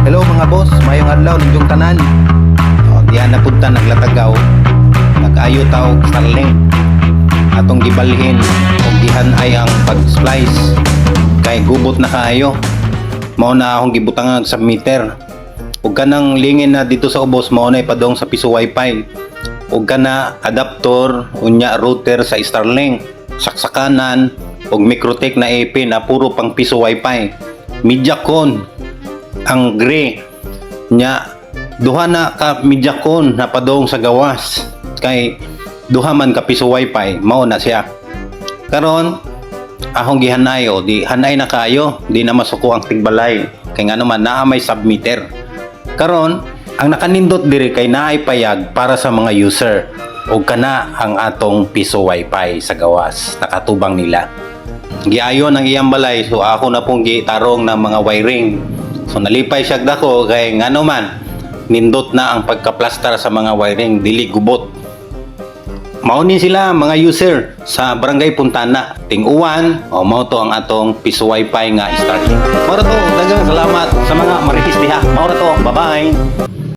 Hello mga boss, mayong adlaw ninyong tanan. O, diyan na punta naglatagaw. Nag-ayo tao Starlink. Atong gibalhin ug gihan ay ang pag-splice kay gubot na kaayo. Mao na akong gibutang sa meter. Ug kanang lingin na dito sa ubos mao na ipadong sa piso wifi. Ug kana adapter unya router sa Starlink. Saksakanan ug Microtech na AP na puro pang piso wifi. Mediacon ang gray nya duha na ka mediacon na padong sa gawas. Kay duha man ka piso wifi mao na siya. Karon akong gihanay o di hanay na kayo di na masuko ang tigbalay. Kay nga naman naa may submitter. Karon ang nakanindot diri kay naay payag para sa mga user. O kana ang atong piso wifi sa gawas nakatubang nila. Giayon ang iyang balay so ako na pong gitarong ng mga wiring so nalipay siya dako kay ngano man nindot na ang pagkaplastar sa mga wiring dili gubot Maunin sila mga user sa Barangay Puntana. Ting-uwan, o mao to ang atong piso wifi nga Starlink. Mao ra to, daghang salamat sa mga marihis diha. Mao ra to, bye-bye.